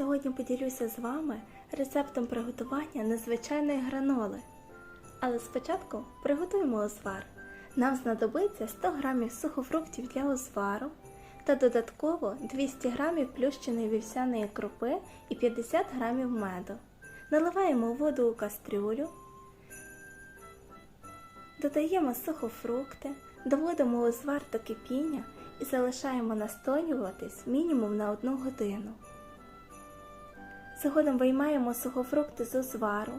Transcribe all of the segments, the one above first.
Сьогодні поділюся з вами рецептом приготування незвичайної граноли. Але спочатку приготуємо узвар. Нам знадобиться 100 г сухофруктів для узвару та додатково 200 г плющеної вівсяної крупи і 50 г меду. Наливаємо воду у кастрюлю, додаємо сухофрукти, доводимо узвар до кипіння і залишаємо настоюватись мінімум на 1 годину. Згодом виймаємо сухофрукти з узвару,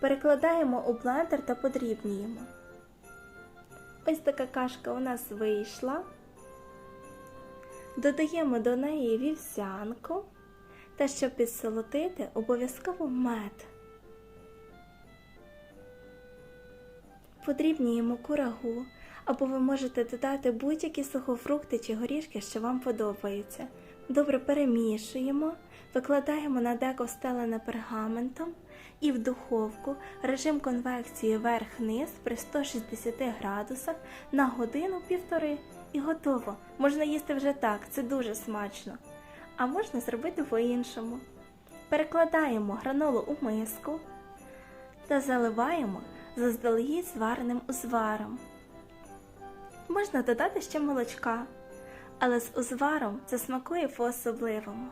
перекладаємо у блендер та подрібнюємо. Ось така кашка у нас вийшла. Додаємо до неї вівсянку та щоб підсолотити, обов'язково мед. Подрібнюємо курагу, або ви можете додати будь-які сухофрукти чи горішки, що вам подобаються. Добре перемішуємо, викладаємо на деко встелене пергаментом і в духовку режим конвекції верх-низ при 160 градусах на годину-півтори. І готово. Можна їсти вже так, це дуже смачно. А можна зробити по-іншому. Перекладаємо гранолу у миску та заливаємо заздалегідь звареним узваром. Можна додати ще молочка, але з узваром це смакує по-особливому.